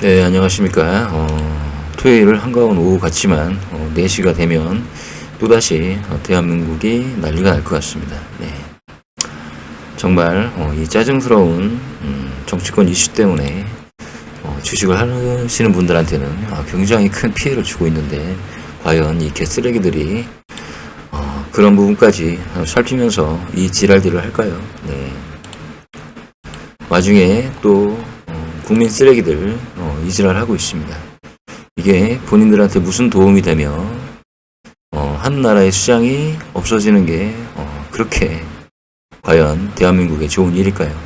네, 안녕하십니까. 어, 토요일 한가운 오후 같지만 어, 4시가 되면 또다시 어, 대한민국이 난리가 날 것 같습니다. 네. 정말 어, 이 짜증스러운 음, 정치권 이슈 때문에 어, 주식을 하시는 분들한테는 아, 굉장히 큰 피해를 주고 있는데 과연 이 개쓰레기들이 어, 그런 부분까지 어, 살피면서 이 지랄들을 할까요? 네. 와중에 또 어, 국민 쓰레기들 어, 이지랄 하고 있습니다. 이게 본인들한테 무슨 도움이 되며 어, 한 나라의 수장이 없어지는 게 어, 그렇게 과연 대한민국에 좋은 일일까요?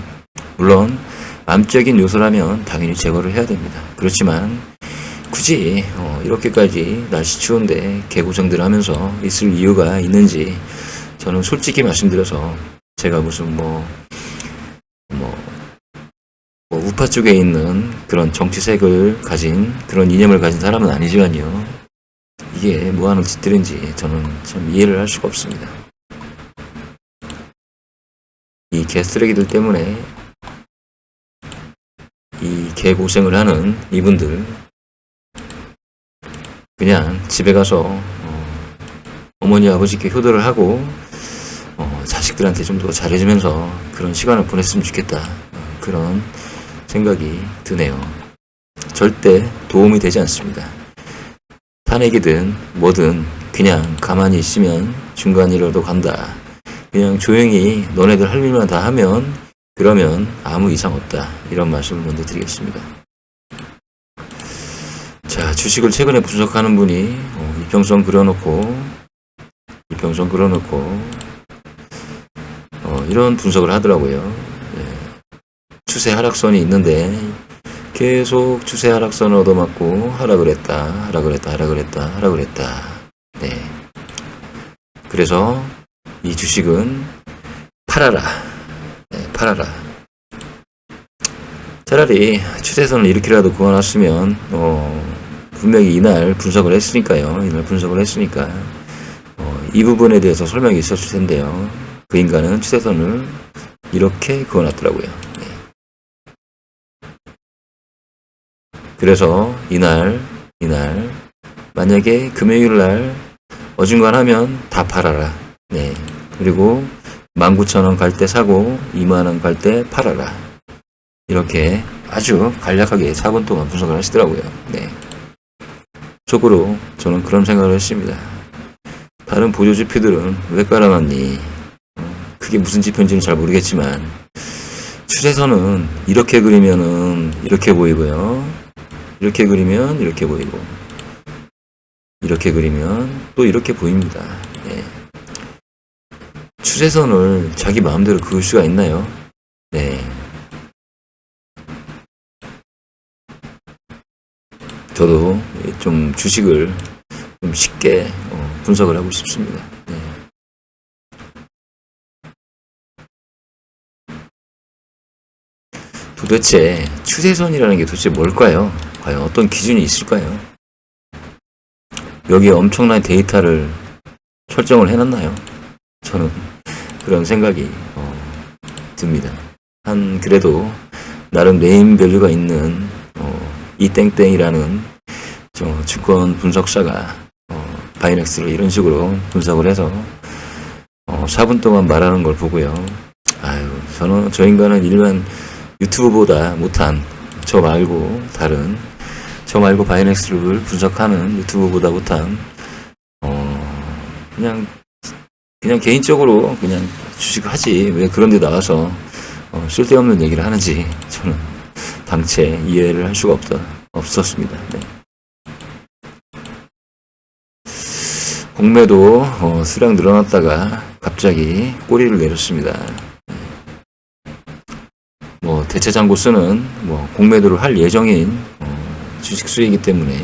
물론 암적인 요소라면 당연히 제거를 해야 됩니다. 그렇지만 굳이 어, 이렇게까지 날씨 추운데 개고생들 하면서 있을 이유가 있는지 저는 솔직히 말씀드려서 제가 무슨 뭐 우파 쪽에 있는 그런 정치색을 가진 그런 이념을 가진 사람은 아니지만요. 이게 뭐 하는 짓들인지 저는 참 이해를 할 수가 없습니다. 이 개쓰레기들 때문에 이 개 고생을 하는 이분들 그냥 집에 가서 어, 어머니 아버지께 효도를 하고 어, 자식들한테 좀 더 잘해주면서 그런 시간을 보냈으면 좋겠다 어, 그런 생각이 드네요. 절대 도움이 되지 않습니다. 탄핵이든 뭐든 그냥 가만히 있으면 중간이라도 간다. 그냥 조용히 너네들 할 일만 다 하면 그러면 아무 이상 없다. 이런 말씀을 먼저 드리겠습니다. 자, 주식을 최근에 분석하는 분이 어, 이평선 그려놓고 이평선 그려놓고 어, 이런 분석을 하더라고요. 예. 추세 하락선이 있는데 계속 추세 하락선을 얻어맞고 하락을 했다, 하락을 했다, 하락을 했다, 하락을 했다. 네. 그래서 이 주식은 팔아라. 네, 팔아라. 차라리 추세선을 이렇게라도 그어놨으면 어, 분명히 이날 분석을 했으니까요. 이날 분석을 했으니까 어, 이 부분에 대해서 설명이 있었을 텐데요. 그 인간은 추세선을 이렇게 그어놨더라고요. 그래서 이날 이날 만약에 금요일 날 어중간하면 다 팔아라. 네. 그리고 19,000원 갈 때 사고 2만원 갈 때 팔아라. 이렇게 아주 간략하게 4분 동안 분석을 하시더라고요. 네. 속으로 저는 그런 생각을 했습니다. 다른 보조 지표들은 왜 깔아놨니? 어, 그게 무슨 지표인지는 잘 모르겠지만 추세선은 이렇게 그리면은 이렇게 보이고요. 이렇게 그리면 이렇게 보이고 이렇게 그리면 또 이렇게 보입니다. 네. 추세선을 자기 마음대로 그을 수가 있나요? 네. 저도 좀 주식을 좀 쉽게 어, 분석을 하고 싶습니다. 네. 도대체 추세선이라는 게 도대체 뭘까요? 과연 어떤 기준이 있을까요? 여기에 엄청난 데이터를 설정을 해놨나요? 저는 그런 생각이 어, 듭니다. 한 그래도 나름 네임 밸류가 있는 어, 이땡땡이라는 저 주권 분석사가 어, 바이넥스를 이런 식으로 분석을 해서 어, 4분 동안 말하는 걸 보고요. 아유, 저는 저 인간은 일반 유튜브보다 못한 저 말고 다른 저 말고 바이넥스를 분석하는 유튜브보다 못한 어, 그냥 그냥 개인적으로 그냥 주식 하지 왜 그런데 나와서 어, 쓸데없는 얘기를 하는지 저는 당체 이해를 할 수가 없다 없었습니다. 네. 공매도 어, 수량 늘어났다가 갑자기 꼬리를 내렸습니다. 네. 뭐 대체 잔고 쓰는 뭐 공매도를 할 예정인 어, 주식 수이기 때문에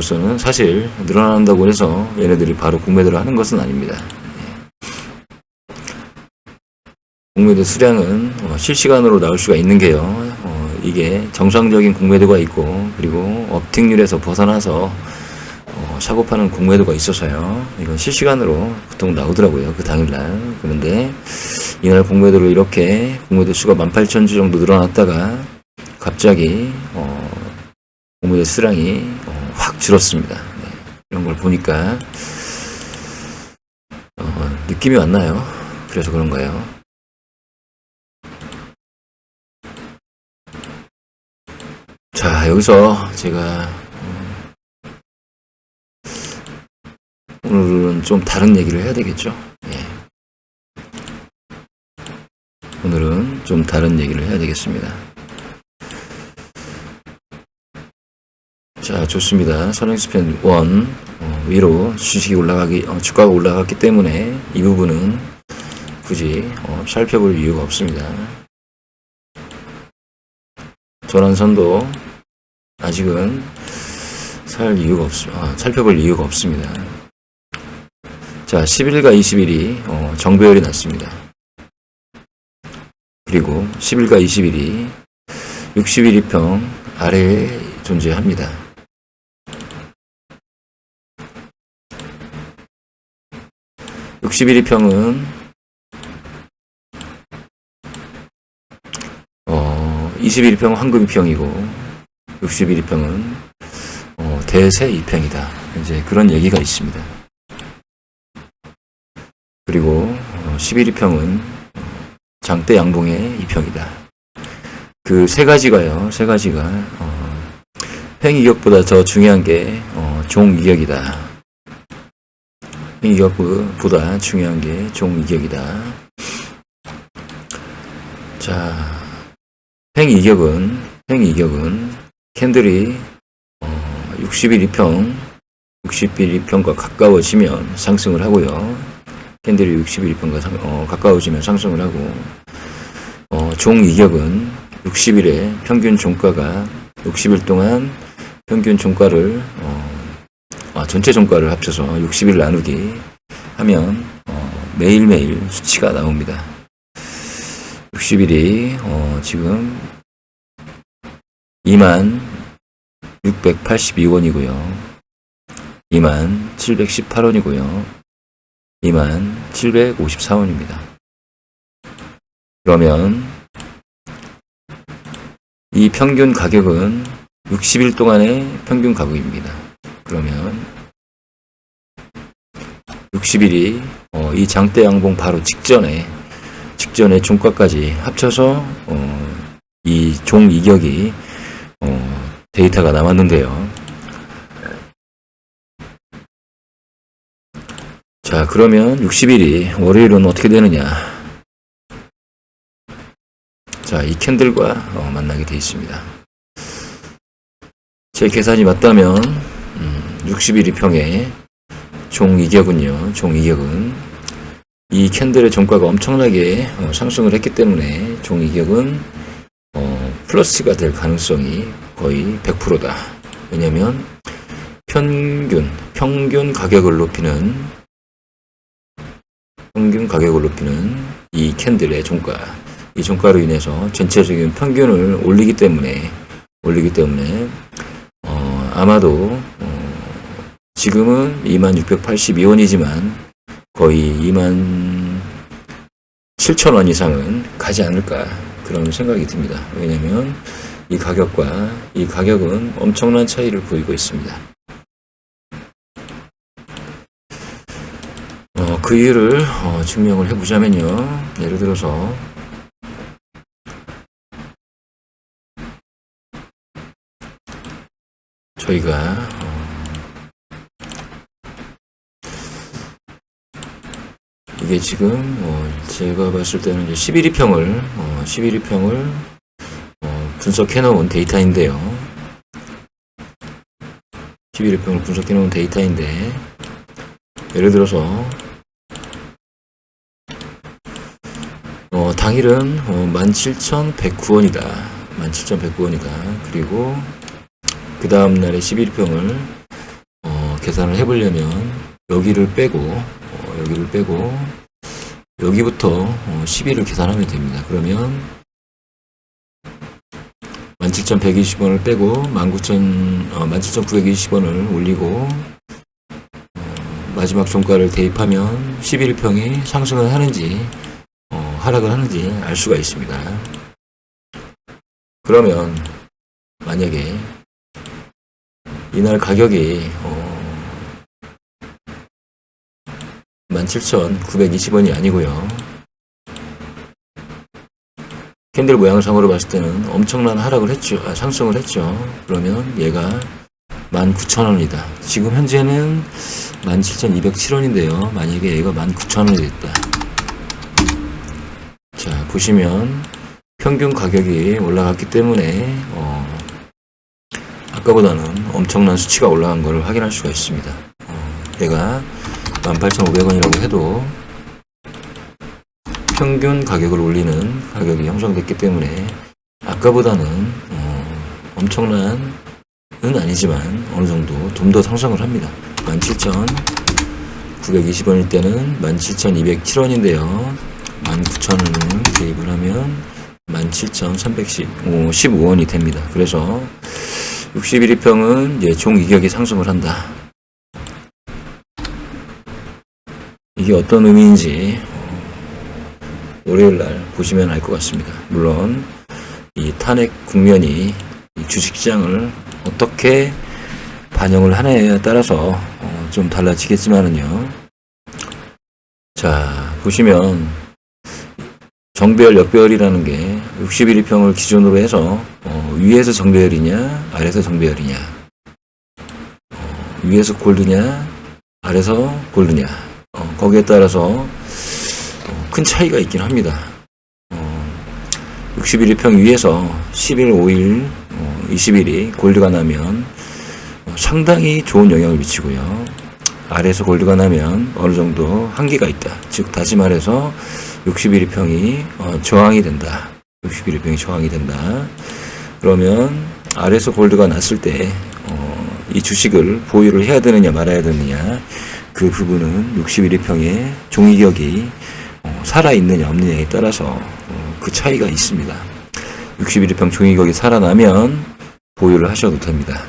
쓰는 사실 늘어난다고 해서 얘네들이 바로 공매도를 하는 것은 아닙니다. 네. 공매도 수량은 어, 실시간으로 나올 수가 있는 게요. 어, 이게 정상적인 공매도가 있고 그리고 업팅률에서 벗어나서 어, 사고 파는 공매도가 있어서요. 이건 실시간으로 보통 나오더라고요. 그 당일날. 그런데 이날 공매도를 이렇게 공매도 수가 18,000주 정도 늘어났다가 갑자기 어, 고무의 수량이 어, 확 줄었습니다. 네, 이런 걸 보니까 어, 느낌이 왔나요? 그래서 그런가요? 자 여기서 제가 음, 오늘은 좀 다른 얘기를 해야 되겠죠. 예. 오늘은 좀 다른 얘기를 해야 되겠습니다. 자, 좋습니다. 선행스펜 1 어, 위로 주식이 올라가기, 어, 주가가 올라갔기 때문에 이 부분은 굳이 어, 살펴볼 이유가 없습니다. 전환선도 아직은 살 이유가 없, 아, 살펴볼 이유가 없습니다. 자, 11과 20일이 어, 정배열이 났습니다. 그리고 10일과 20일이 60일 2평 아래에 존재합니다. (61일) 평은 어, 21일 평은 황금 2평이고 61일 평은 어, 대세 2평이다. 이제 그런 얘기가 있습니다. 그리고 어, 11일 평은 장대 양봉의 2평이다. 그 세 가지가요. 세 가지가 어, 횡이격보다 더 중요한 게 어, 종이격이다. 횡이격보다 중요한 게 종이격이다. 자, 횡이격은 횡이격은 캔들이 어, 60일 2평, 60일 2평과 가까워지면 상승을 하고요. 캔들이 60일 2평과 상- 어, 가까워지면 상승을 하고 어, 종 이격은 60일에 평균 종가가 60일 동안 평균 종가를 어, 아, 전체 종가를 합쳐서 60일 나누기 하면 어, 매일매일 수치가 나옵니다. 60일이 어, 지금 2만 682원이고요. 2만 718원이고요. 2만 754원입니다. 그러면 이 평균 가격은 60일 동안의 평균 가격입니다. 그러면 60일이 어, 이 장대 양봉 바로 직전에 직전에 종가까지 합쳐서 어, 이종 이격이 어, 데이터가 남았는데요. 자, 그러면 60일이 월요일은 어떻게 되느냐? 자, 이 캔들과 어, 만나게 되어 있습니다. 제 계산이 맞다면 음, 60일 이평의 종 이격은요. 종 이격은 이 캔들의 종가가 엄청나게 어, 상승을 했기 때문에 종 이격은 어, 플러스가 될 가능성이 거의 100%다. 왜냐하면 평균 평균 가격을 높이는 평균 가격을 높이는 이 캔들의 종가 이 종가로 인해서 전체적인 평균을 올리기 때문에 올리기 때문에 어, 아마도 어, 지금은 2682원이지만 거의 2만 7천원 이상은 가지 않을까 그런 생각이 듭니다. 왜냐하면 이 가격과 이 가격은 엄청난 차이를 보이고 있습니다. 어, 그 이유를 어, 증명을 해보자면요. 예를 들어서 저희가 어, 이게 지금 어, 제가 봤을 때는 이제 11위평을 어, 11위평을 어, 분석해 놓은 데이터인데요. 11위평을 분석해 놓은 데이터인데 예를 들어서 어, 당일은 어, 17,109원이다. 17,109원이다. 그리고 그 다음 날에 11평을 어, 계산을 해보려면 여기를 빼고 어, 여기를 빼고 여기부터 어, 12를 계산하면 됩니다. 그러면 17,120원을 빼고 19,000, 어, 17,920원을 올리고 어, 마지막 종가를 대입하면 11평이 상승을 하는지 어, 하락을 하는지 알 수가 있습니다. 그러면 만약에 이날 가격이 어, 17,920원이 아니고요. 캔들 모양상으로 봤을 때는 엄청난 하락을 했죠. 아, 상승을 했죠. 그러면 얘가 19,000원이다. 지금 현재는 17,207원인데요. 만약에 얘가 19,000원이 됐다. 자, 보시면 평균 가격이 올라갔기 때문에 어, 아까보다는 엄청난 수치가 올라간 것을 확인할 수가 있습니다. 어, 얘가 18,500원이라고 해도 평균 가격을 올리는 가격이 형성됐기 때문에 아까보다는 어, 엄청난 은 아니지만 어느 정도 좀 더 상승을 합니다. 17,920원일 때는 17,207원인데요. 19,000원을 대입을 하면 17,315원이 됩니다. 그래서 61일평은 이제 종 이격이 상승을 한다. 이게 어떤 의미인지 어, 월요일 날 보시면 알 것 같습니다. 물론 이 탄핵 국면이 이 주식시장을 어떻게 반영을 하느냐에 따라서 어, 좀 달라지겠지만은요. 자 보시면 정배열 역배열이라는 게 61일평을 기준으로 해서 어, 위에서 정배열이냐 아래에서 정배열이냐 어, 위에서 골드냐 아래에서 골드냐 어, 거기에 따라서 어, 큰 차이가 있긴 합니다. 어, 61일평 위에서 10일, 5일, 어, 20일이 골드가 나면 어, 상당히 좋은 영향을 미치고요. 아래에서 골드가 나면 어느 정도 한계가 있다. 즉 다시 말해서 61일평이 어, 저항이 된다. 61일평이 저항이 된다. 그러면 아래에서 골드가 났을 때 어, 이 주식을 보유를 해야 되느냐 말아야 되느냐 그 부분은 61일평의 종이격이 어, 살아있느냐 없느냐에 따라서 어, 그 차이가 있습니다. 61일평 종이격이 살아나면 보유를 하셔도 됩니다.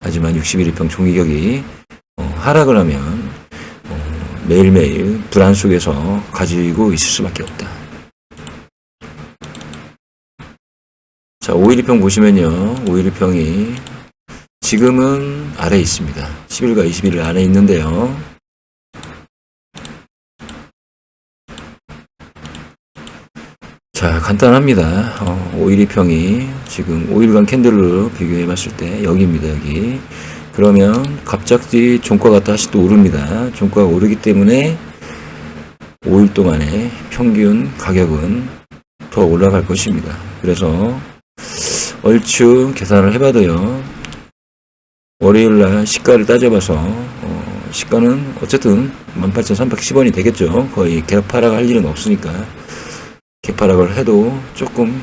하지만 61일평 종이격이 어, 하락을 하면 어, 매일매일 불안 속에서 가지고 있을 수밖에 없다. 자, 5일평 보시면요. 5일평이 지금은 아래에 있습니다. 10일과 20일 아래에 있는데요. 자, 간단합니다. 어, 5일이평이 지금 5일간 캔들로 비교해 봤을 때 여기입니다, 여기. 그러면 갑자기 종가가 다시 또 오릅니다. 종가가 오르기 때문에 5일 동안의 평균 가격은 더 올라갈 것입니다. 그래서 얼추 계산을 해봐도요. 월요일날 시가를 따져봐서 어, 시가는 어쨌든 18,310원이 되겠죠. 거의 개파락 할 일은 없으니까 개파락을 해도 조금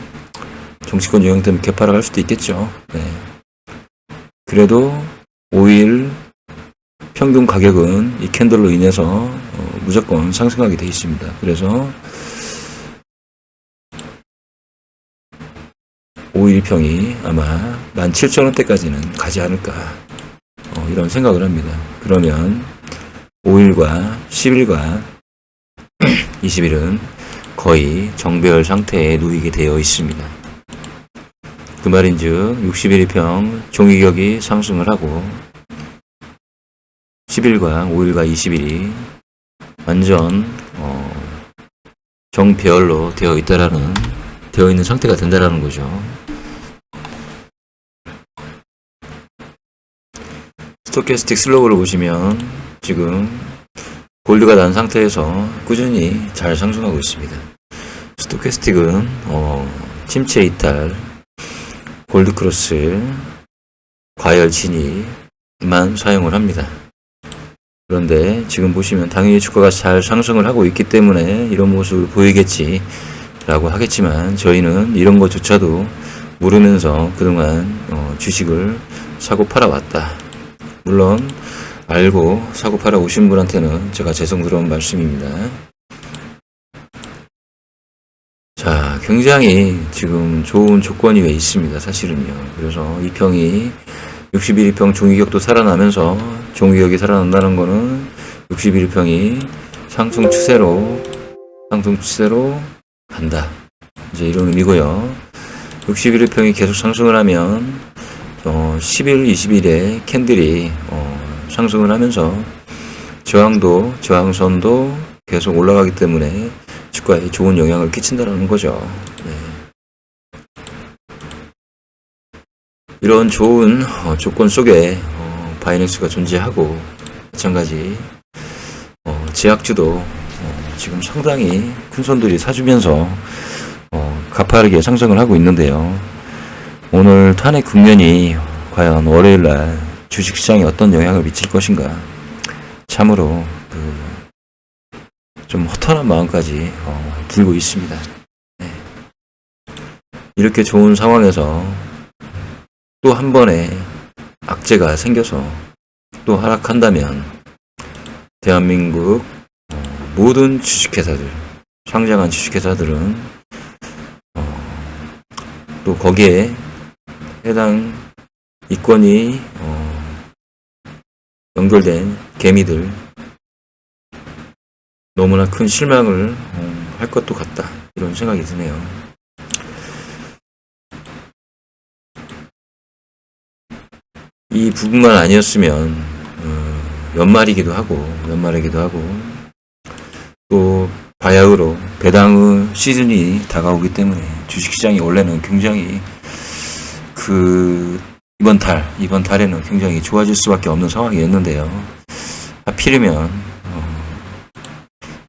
정치권 영향 때문에 개파락 할 수도 있겠죠. 네. 그래도 5일 평균 가격은 이 캔들로 인해서 어, 무조건 상승하게 되어 있습니다. 그래서 5일 평이 아마 17,000원대까지는 가지 않을까 어, 이런 생각을 합니다. 그러면 5일과 10일과 20일은 거의 정배열 상태에 놓이게 되어 있습니다. 그 말인즉 61일 평 종이격이 상승을 하고 10일과 5일과 20일이 완전 어, 정배열로 되어 있다라는 되어 있는 상태가 된다라는 거죠. 스토캐스틱 슬로우를 보시면 지금 골드가 난 상태에서 꾸준히 잘 상승하고 있습니다. 스토캐스틱은 어, 침체 이탈, 골드 크로스, 과열 진입만 사용을 합니다. 그런데 지금 보시면 당연히 주가가 잘 상승을 하고 있기 때문에 이런 모습을 보이겠지 라고 하겠지만 저희는 이런 것조차도 모르면서 그동안 어, 주식을 사고 팔아 왔다. 물론 알고 사고 팔아 오신 분한테는 제가 죄송스러운 말씀입니다. 자, 굉장히 지금 좋은 조건이 왜 있습니다. 사실은요. 그래서 이 평이 61평 종이격도 살아나면서 종이격이 살아난다는 거는 61평이 상승 추세로 상승 추세로 간다. 이제 이런 의미고요. 61평이 계속 상승을 하면 어, 10일, 20일에 캔들이 어, 상승을 하면서 저항도, 저항선도 계속 올라가기 때문에 주가에 좋은 영향을 끼친다는 거죠. 네. 이런 좋은 어, 조건 속에 어, 바이넥스가 존재하고 마찬가지 어, 제약주도 어, 지금 상당히 큰 손들이 사주면서 어, 가파르게 상승을 하고 있는데요. 오늘 탄핵 국면이 과연 월요일날 주식시장에 어떤 영향을 미칠 것인가 참으로 그 좀 허탈한 마음까지 어, 들고 있습니다. 네. 이렇게 좋은 상황에서 또 한 번의 악재가 생겨서 또 하락한다면 대한민국 어, 모든 주식회사들 상장한 주식회사들은 어, 또 거기에 해당 이권이 어, 연결된 개미들 너무나 큰 실망을 어, 할 것도 같다 이런 생각이 드네요. 이 부분만 아니었으면 어, 연말이기도 하고 연말이기도 하고 또 바야흐로 배당의 시즌이 다가오기 때문에 주식시장이 원래는 굉장히 그 이번 달 이번 달에는 굉장히 좋아질 수밖에 없는 상황이었는데요. 하필이면 어,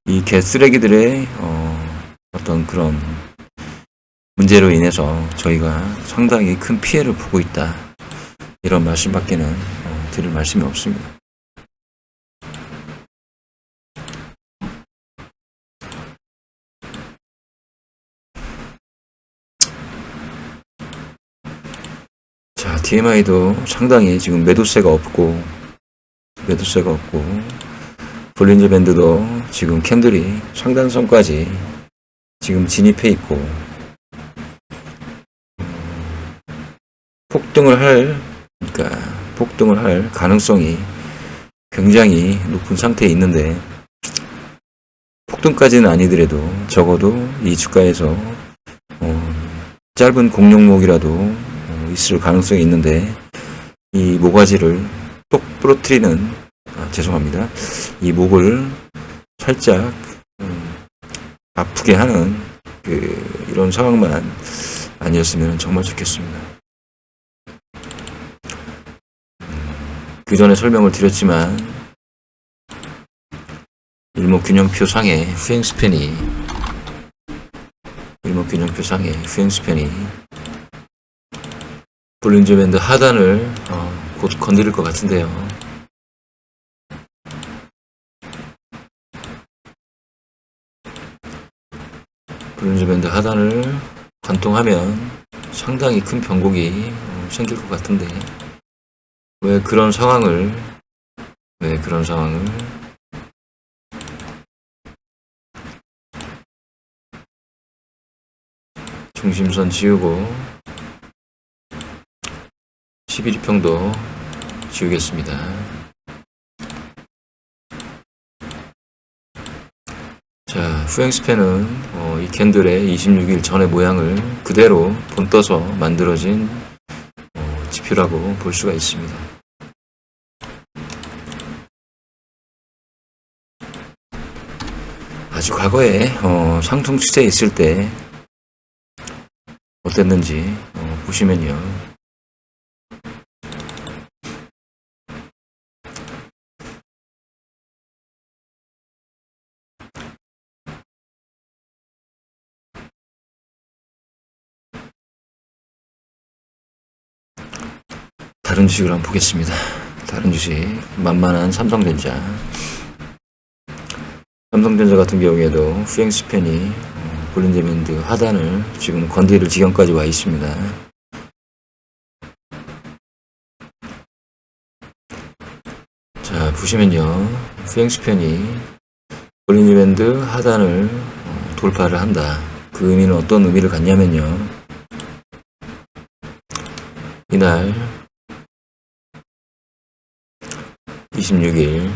이 개쓰레기들의 어, 어떤 그런 문제로 인해서 저희가 상당히 큰 피해를 보고 있다. 이런 말씀밖에는 어, 드릴 말씀이 없습니다. 자, DMI도 상당히 지금 매도세가 없고, 매도세가 없고, 볼린저 밴드도 지금 캔들이 상단선까지 지금 진입해 있고, 음, 폭등을 할, 그러니까 폭등을 할 가능성이 굉장히 높은 상태에 있는데, 폭등까지는 아니더라도 적어도 이 주가에서 어, 짧은 공룡목이라도 어, 있을 가능성이 있는데 이 모가지를 똑 부러뜨리는 아, 죄송합니다. 이 목을 살짝 음, 아프게 하는 그, 이런 상황만 아니었으면 정말 좋겠습니다. 음, 그 전에 설명을 드렸지만 일목균형표 상의 후행 스팬이 일목균형표 상의 후행 스팬이 볼린저 밴드 하단을 어, 곧 건드릴 것 같은데요. 볼린저 밴드 하단을 관통하면 상당히 큰 변곡이 어, 생길 것 같은데. 왜 그런 상황을 왜 그런 상황을? 중심선 지우고 11평도 지우겠습니다. 자, 후행 스팬은 어, 이 캔들의 26일 전의 모양을 그대로 본떠서 만들어진 어, 지표라고 볼 수가 있습니다. 아주 과거에 어, 상승 추세에 있을 때 어땠는지 어, 보시면요. 다른 주식을 한번 보겠습니다. 다른 주식 만만한 삼성전자. 삼성전자 같은 경우에도 후행 스팬이 어, 볼린저 밴드 하단을 지금 건드릴 지경까지 와 있습니다. 자 보시면요 후행 스팬이 볼린저 밴드 하단을 어, 돌파를 한다. 그 의미는 어떤 의미를 갖냐면요. 이날 26일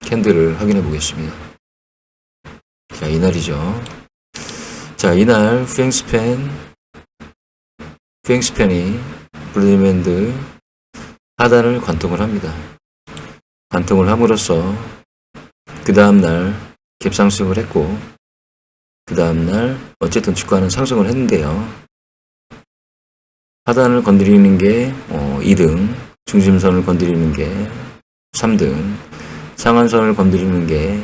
캔들을 확인해 보겠습니다. 자, 이날이죠. 자, 이날 후행스팬, 후행스팬이 블리즈밴드 하단을 관통을 합니다. 관통을 함으로써 그 다음날 갭상승을 했고 그 다음날 어쨌든 주가는 상승을 했는데요. 하단을 건드리는 게 어, 2등, 중심선을 건드리는 게 3등, 상한선을 건드리는 게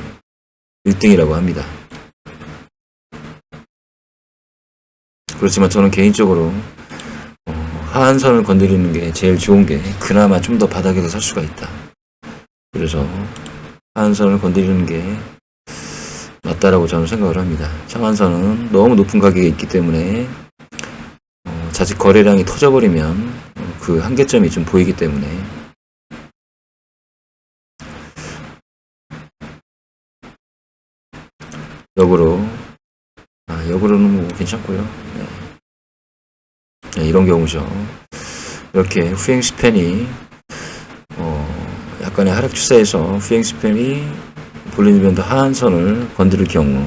1등이라고 합니다. 그렇지만 저는 개인적으로 어, 하한선을 건드리는 게 제일 좋은 게 그나마 좀 더 바닥에서 살 수가 있다. 그래서 하한선을 건드리는 게 맞다라고 저는 생각을 합니다. 상한선은 너무 높은 가격에 있기 때문에 어, 자칫 거래량이 터져버리면 어, 그 한계점이 좀 보이기 때문에 역으로 아, 역으로는 뭐 괜찮고요. 네. 네, 이런 경우죠. 이렇게 후행 스팬이 어, 약간의 하락 추세에서 후행 스팬이 볼리니밴드 하한선을 건드릴 경우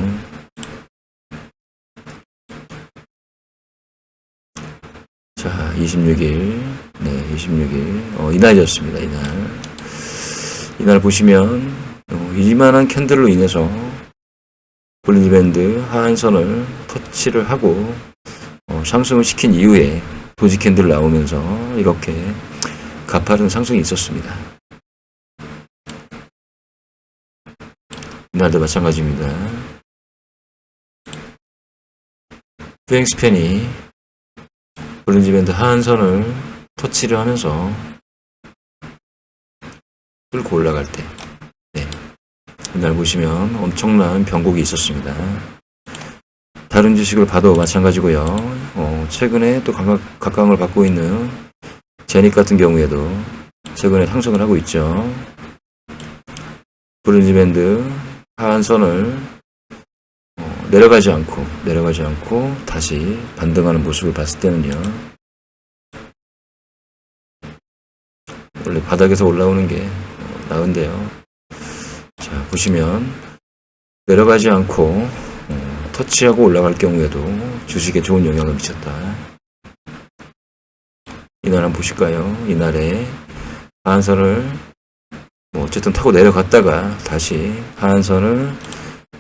자 26일 네 26일 어, 이날이었습니다 이날 이날 보시면 어, 이만한 캔들로 인해서 볼리니밴드 하한선을 터치를 하고 어, 상승을 시킨 이후에 도지 캔들 나오면서 이렇게 가파른 상승이 있었습니다. 이날도 마찬가지입니다. 후행 스팬이 볼린지밴드 하한선을 터치를 하면서 뚫고 올라갈 때 네. 이날 보시면 엄청난 변곡이 있었습니다. 다른 주식을 봐도 마찬가지고요. 어, 최근에 또 각각, 각광을 받고 있는 제닉 같은 경우에도 최근에 상승을 하고 있죠. 브론즈밴드 하한선을 어, 내려가지 않고 내려가지 않고 다시 반등하는 모습을 봤을 때는요. 원래 바닥에서 올라오는 게 어, 나은데요. 자 보시면 내려가지 않고 어, 터치하고 올라갈 경우에도 주식에 좋은 영향을 미쳤다. 이날 한번 보실까요? 이날에 하한선을 뭐 어쨌든 타고 내려갔다가 다시 하한선을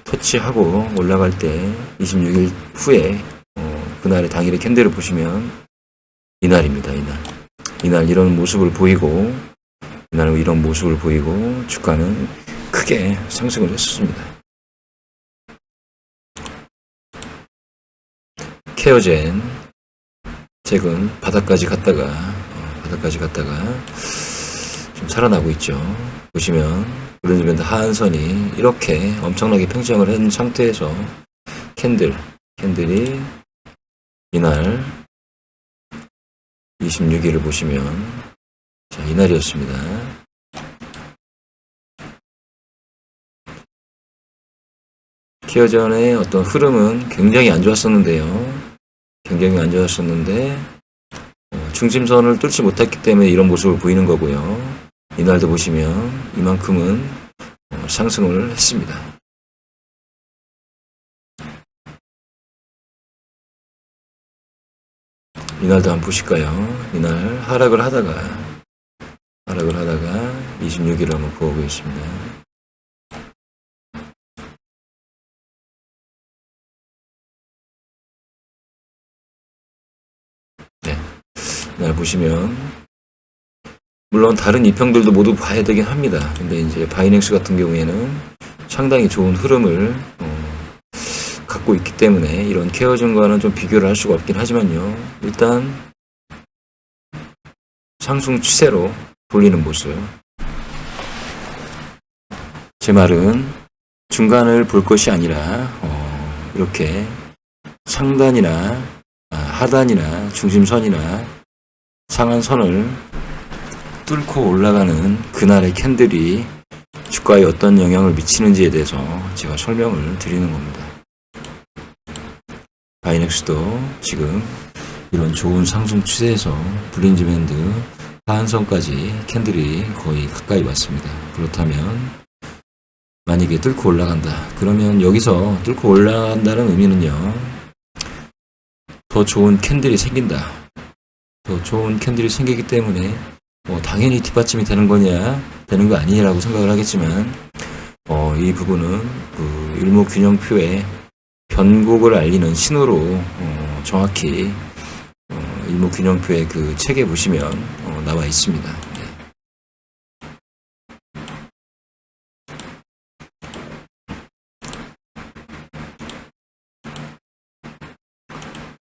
터치하고 올라갈 때 26일 후에 어, 그날의 당일의 캔들을 보시면 이날입니다. 이날 이날 이런 모습을 보이고 이날 이런 모습을 보이고 주가는 크게 상승을 했었습니다. 케어젠 최근 바닥까지 갔다가 어, 바닥까지 갔다가 좀 살아나고 있죠. 보시면 브랜드밴드 하한선이 이렇게 엄청나게 팽창을 한 상태에서 캔들 캔들이 이날 26일을 보시면 자 이날이었습니다. 키어전의 어떤 흐름은 굉장히 안 좋았었는데요. 굉장히 안 좋았었는데 어, 중심선을 뚫지 못했기 때문에 이런 모습을 보이는 거고요. 이날도 보시면 이만큼은 어, 상승을 했습니다. 이날도 한번 보실까요? 이날 하락을 하다가 하락을 하다가 26일을 한번 보고있습니다. 네, 이날 보시면 물론 다른 이평들도 모두 봐야 되긴 합니다. 근데 이제 바이넥스 같은 경우에는 상당히 좋은 흐름을 어, 갖고 있기 때문에 이런 케어 증과는 좀 비교를 할 수가 없긴 하지만요. 일단 상승 추세로 돌리는 모습. 제 말은 중간을 볼 것이 아니라 어, 이렇게 상단이나 아, 하단이나 중심선이나 상한선을 뚫고 올라가는 그날의 캔들이 주가에 어떤 영향을 미치는지에 대해서 제가 설명을 드리는 겁니다. 바이넥스도 지금 이런 좋은 상승 추세에서 블린즈밴드 하한선까지 캔들이 거의 가까이 왔습니다. 그렇다면 만약에 뚫고 올라간다. 그러면 여기서 뚫고 올라간다는 의미는요. 더 좋은 캔들이 생긴다. 더 좋은 캔들이 생기기 때문에 뭐 당연히 뒷받침이 되는 거냐 되는 거 아니냐라고 생각을 하겠지만 어, 이 부분은 그 일목균형표의 변곡을 알리는 신호로 어, 정확히 어, 일목균형표의 그 책에 보시면 어, 나와 있습니다. 네.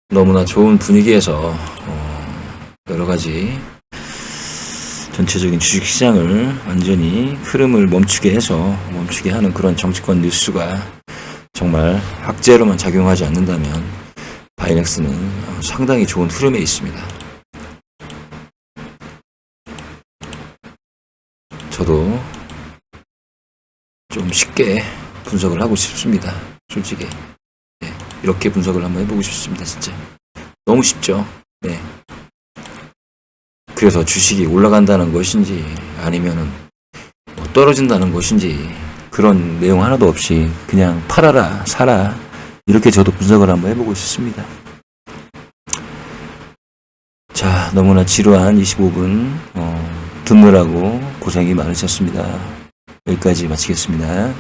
너무나 좋은 분위기에서 어, 여러 가지 전체적인 주식시장을 완전히 흐름을 멈추게 해서 멈추게 하는 그런 정치권 뉴스가 정말 학제로만 작용하지 않는다면 바이넥스는 어, 상당히 좋은 흐름에 있습니다. 저도 좀 쉽게 분석을 하고 싶습니다. 솔직히. 네, 이렇게 분석을 한번 해보고 싶습니다. 진짜. 너무 쉽죠? 네. 그래서 주식이 올라간다는 것인지 아니면은 뭐 떨어진다는 것인지 그런 내용 하나도 없이 그냥 팔아라 사라 이렇게 저도 분석을 한번 해보고 싶습니다. 자 너무나 지루한 25분 어, 듣느라고 고생이 많으셨습니다. 여기까지 마치겠습니다.